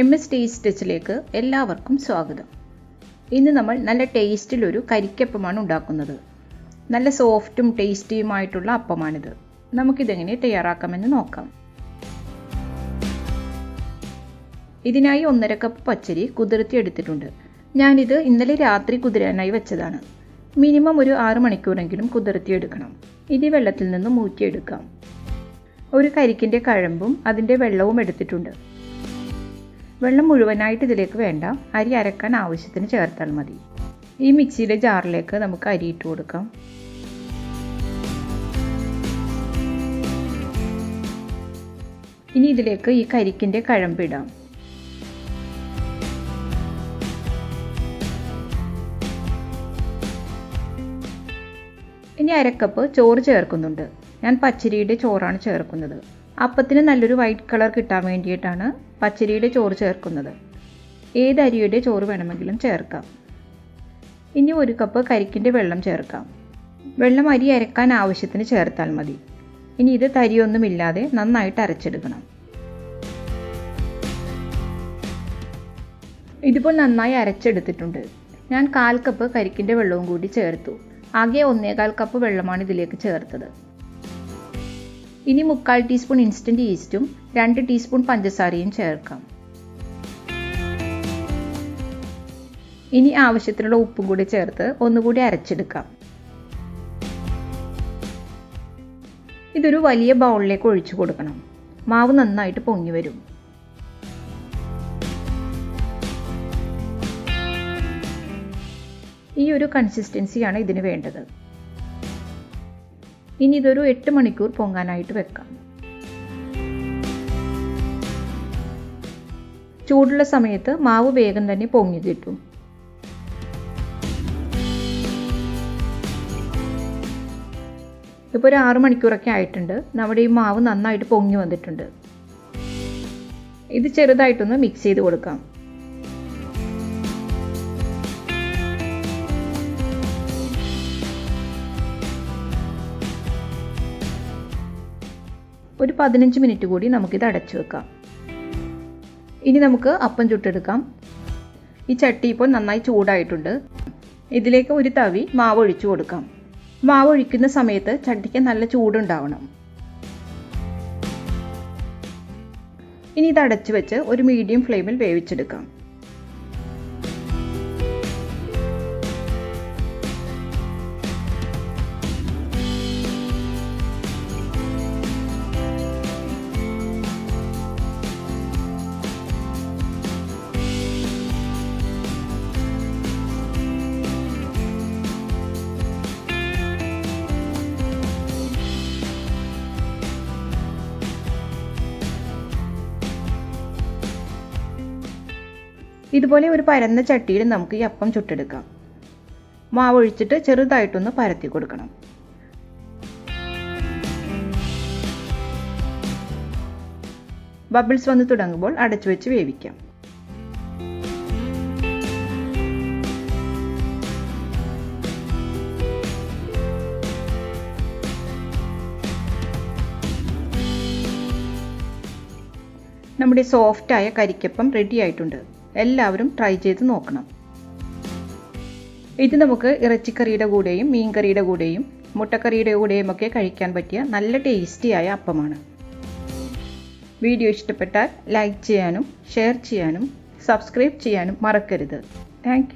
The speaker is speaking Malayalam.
എം എസ് ടേസ്റ്റ് ടച്ചിലേക്ക് എല്ലാവർക്കും സ്വാഗതം. ഇന്ന് നമ്മൾ നല്ല ടേസ്റ്റിലൊരു കരിക്കപ്പമാണ് ഉണ്ടാക്കുന്നത്. നല്ല സോഫ്റ്റും ടേസ്റ്റിയുമായിട്ടുള്ള അപ്പമാണിത്. നമുക്കിതെങ്ങനെ തയ്യാറാക്കാമെന്ന് നോക്കാം. ഇതിനായി ഒന്നര കപ്പ് പച്ചരി കുതിർത്തി എടുത്തിട്ടുണ്ട്. ഞാനിത് ഇന്നലെ രാത്രി കുതിരാനായി വെച്ചതാണ്. മിനിമം ഒരു ആറ് മണിക്കൂറെങ്കിലും കുതിർത്തിയെടുക്കണം ഇത് വെള്ളത്തിൽ നിന്ന് മൂറ്റിയെടുക്കാം ഒരു കരിക്കിന്റെ കഴമ്പും അതിന്റെ വെള്ളവും എടുത്തിട്ടുണ്ട്. വെള്ളം മുഴുവനായിട്ട് ഇതിലേക്ക് വേണ്ട. അരി അരക്കാൻ ആവശ്യത്തിന് ചേർത്താൽ മതി. ഈ മിക്സിയുടെ ജാറിലേക്ക് നമുക്ക് അരി ഇട്ട് കൊടുക്കാം. ഇനി ഇതിലേക്ക് ഈ കരിക്കിന്റെ കഴമ്പിടാം ഇനി അരക്കപ്പ് ചോറ് ചേർക്കുന്നുണ്ട്. ഞാൻ പച്ചരിയുടെ ചോറാണ് ചേർക്കുന്നത്. അപ്പത്തിന് നല്ലൊരു വൈറ്റ് കളർ കിട്ടാൻ വേണ്ടിയിട്ടാണ് പച്ചരിയുടെ ചോറ് ചേർക്കുന്നത്. ഏത് അരിയുടെ ചോറ് വേണമെങ്കിലും ചേർക്കാം. ഇനി ഒരു കപ്പ് കരിക്കിന്റെ വെള്ളം ചേർക്കാം. വെള്ളം അരി അരക്കാൻ ആവശ്യത്തിന് ചേർത്താൽ മതി. ഇനി ഇത് തരിയൊന്നുമില്ലാതെ നന്നായിട്ട് അരച്ചെടുക്കണം. ഇതിപ്പോൾ നന്നായി അരച്ചെടുത്തിട്ടുണ്ട്. ഞാൻ കാൽ കപ്പ് കരിക്കിന്റെ വെള്ളവും കൂടി ചേർത്തു. ആകെ ഒന്നേകാൽ കപ്പ് വെള്ളമാണ് ഇതിലേക്ക് ചേർത്തത്. ഇനി മുക്കാൽ ടീസ്പൂൺ ഇൻസ്റ്റന്റ് ഈസ്റ്റും രണ്ട് ടീസ്പൂൺ പഞ്ചസാരയും ചേർക്കാം. ഇനി ആവശ്യത്തിനുള്ള ഉപ്പും കൂടി ചേർത്ത് ഒന്നുകൂടി അരച്ചെടുക്കാം. ഇതൊരു വലിയ ബൗളിലേക്ക് ഒഴിച്ചു കൊടുക്കണം. മാവ് നന്നായിട്ട് പൊങ്ങി വരും. ഈ ഒരു കൺസിസ്റ്റൻസിയാണ് ഇതിന് വേണ്ടത്. ഇനി ഇതൊരു എട്ട് മണിക്കൂർ പൊങ്ങാനായിട്ട് വെക്കാം. ചൂടുള്ള സമയത്ത് മാവ് വേഗം തന്നെ പൊങ്ങി കിട്ടും. ഇപ്പോൾ ഒരു ആറു മണിക്കൂറൊക്കെ ആയിട്ടുണ്ട്. നമ്മുടെ ഈ മാവ് നന്നായിട്ട് പൊങ്ങി വന്നിട്ടുണ്ട്. ഇത് ചെറുതായിട്ടൊന്ന് മിക്സ് ചെയ്ത് കൊടുക്കാം. ഒരു പതിനഞ്ച് മിനിറ്റ് കൂടി നമുക്കിത് അടച്ചു വെക്കാം. ഇനി നമുക്ക് അപ്പം ചുട്ടെടുക്കാം. ഈ ചട്ടി ഇപ്പോൾ നന്നായി ചൂടായിട്ടുണ്ട്. ഇതിലേക്ക് ഒരു തവി മാവ് ഒഴിച്ചു കൊടുക്കാം. മാവ് ഒഴിക്കുന്ന സമയത്ത് ചട്ടിക്ക് നല്ല ചൂടുണ്ടാവണം. ഇനി ഇത് അടച്ചു വെച്ച് ഒരു മീഡിയം ഫ്ലെയിമിൽ വേവിച്ചെടുക്കാം. ഇതുപോലെ ഒരു പരന്ന ചട്ടിയിൽ നമുക്ക് ഈ അപ്പം ചുട്ടെടുക്കാം. മാവ് ഒഴിച്ചിട്ട് ചെറുതായിട്ടൊന്ന് പരത്തി കൊടുക്കണം. ബബിൾസ് വന്ന് തുടങ്ങുമ്പോൾ അടച്ചു വെച്ച് വേവിക്കാം. നമ്മുടെ സോഫ്റ്റായ കരിക്കപ്പം റെഡി ആയിട്ടുണ്ട്. എല്ലാവരും ട്രൈ ചെയ്ത് നോക്കണം. ഇത് നമുക്ക് ഇറച്ചിക്കറിയുടെ കൂടെയും മീൻകറിയുടെ കൂടെയും മുട്ടക്കറിയുടെ കൂടെയും ഒക്കെ കഴിക്കാൻ പറ്റിയ നല്ല ടേസ്റ്റിയായ അപ്പമാണ്. വീഡിയോ ഇഷ്ടപ്പെട്ടാൽ ലൈക്ക് ചെയ്യാനും ഷെയർ ചെയ്യാനും സബ്സ്ക്രൈബ് ചെയ്യാനും മറക്കരുത്. താങ്ക്